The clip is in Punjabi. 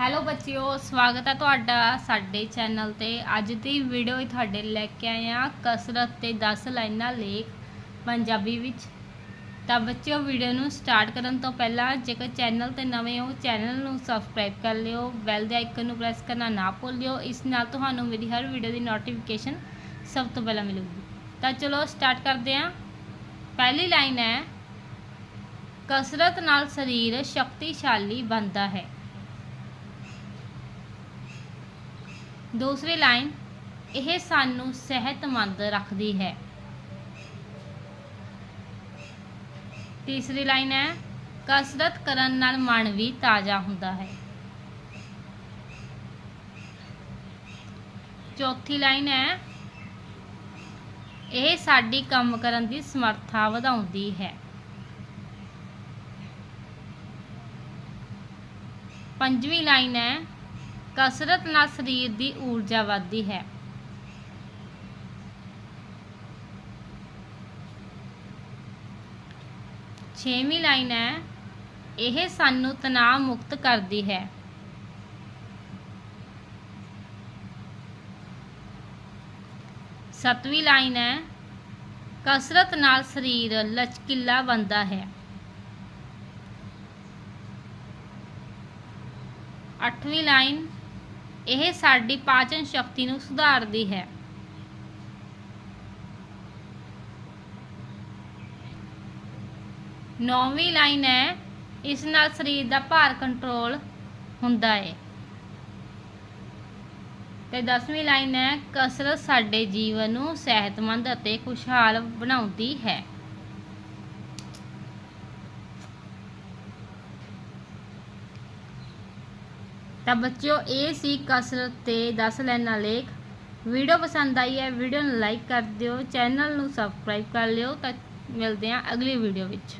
ਹੈਲੋ ਬੱਚਿਓ, ਸਵਾਗਤ ਹੈ ਤੁਹਾਡਾ ਸਾਡੇ ਚੈਨਲ ਤੇ। ਅੱਜ ਦੀ ਵੀਡੀਓ ਹੀ ਤੁਹਾਡੇ ਲੈ ਕੇ ਆਏ ਆ ਕਸਰਤ ਤੇ 10 ਲਾਈਨਾਂ ਲੇਖ ਪੰਜਾਬੀ ਵਿੱਚ। ਤਾਂ ਬੱਚਿਓ ਵੀਡੀਓ ਨੂੰ ਸਟਾਰਟ ਕਰਨ ਤੋਂ ਪਹਿਲਾਂ ਜੇਕਰ ਚੈਨਲ ਤੇ ਨਵੇਂ ਹੋ ਚੈਨਲ ਨੂੰ ਸਬਸਕ੍ਰਾਈਬ ਕਰ ਲਿਓ। ਬੈਲ ਦੇ ਆਈਕਨ ਨੂੰ ਪ੍ਰੈਸ ਕਰਨਾ ਨਾ ਭੁੱਲਿਓ। ਇਸ ਨਾਲ ਤੁਹਾਨੂੰ ਮੇਰੀ ਹਰ ਵੀਡੀਓ ਦੀ ਨੋਟੀਫਿਕੇਸ਼ਨ ਸਭ ਤੋਂ ਪਹਿਲਾਂ ਮਿਲੂਗੀ। ਤਾਂ ਚਲੋ ਸਟਾਰਟ ਕਰਦੇ ਹਾਂ। ਪਹਿਲੀ ਲਾਈਨ ਹੈ, ਕਸਰਤ ਨਾਲ ਸਰੀਰ ਸ਼ਕਤੀਸ਼ਾਲੀ ਬਣਦਾ ਹੈ। ਦੂਸਰੀ ਲਾਈਨ, ਇਹ ਸਾਨੂੰ ਸਿਹਤਮੰਦ ਰੱਖਦੀ ਹੈ। ਤੀਸਰੀ ਲਾਈਨ ਹੈ, ਕਸਰਤ ਕਰਨ ਨਾਲ ਮਨ ਵੀ ਤਾਜ਼ਾ ਹੁੰਦਾ ਹੈ। ਚੌਥੀ ਲਾਈਨ ਹੈ, ਇਹ ਸਾਡੀ ਕੰਮ ਕਰਨ ਦੀ ਸਮਰੱਥਾ ਵਧਾਉਂਦੀ ਹੈ। ਪੰਜਵੀਂ ਲਾਈਨ ਹੈ ਕਸਰਤ ਨਾਲ ਸਰੀਰ ਦੀ ਊਰਜਾ ਵੱਧਦੀ ਹੈ। ਛੇਵੀਂ ਲਾਈਨ ਹੈ, ਇਹ ਸਾਨੂੰ ਤਣਾਅ ਮੁਕਤ ਕਰਦੀ ਹੈ। ਸੱਤਵੀਂ ਲਾਈਨ ਹੈ, ਕਸਰਤ ਨਾਲ ਸਰੀਰ ਲਚਕੀਲਾ ਬਣਦਾ ਹੈ। ਅੱਠਵੀਂ ਲਾਈਨ ਇਹ ਸਾਡੀ ਪਾਚਨ ਸ਼ਕਤੀ ਨੂੰ ਸੁਧਾਰਦੀ ਹੈ। ਨੌਵੀਂ ਲਾਈਨ ਹੈ, ਇਸ ਨਾਲ ਸਰੀਰ ਦਾ ਭਾਰ ਕੰਟਰੋਲ ਹੁੰਦਾ ਹੈ। ਤੇ 10ਵੀਂ ਲਾਈਨ ਹੈ, ਕਸਰਤ ਸਾਡੇ ਜੀਵਨ ਨੂੰ ਸਿਹਤਮੰਦ ਅਤੇ ਖੁਸ਼ਹਾਲ ਬਣਾਉਂਦੀ ਹੈ। ਤਾਂ ਬੱਚਿਓ, ਇਹ ਸੀ ਕਸਰਤ ਤੇ 10 ਲੈਣਾ ਲੇਖ। ਵੀਡੀਓ ਪਸੰਦ ਆਈ ਹੈ, ਵੀਡੀਓ ਨੂੰ ਲਾਈਕ ਕਰ ਦਿਓ, ਚੈਨਲ ਨੂੰ ਸਬਸਕ੍ਰਾਈਬ ਕਰ ਲਿਓ, ਤਾਂ ਮਿਲਦੇ ਹਾਂ ਅਗਲੀ ਵੀਡੀਓ ਵਿੱਚ।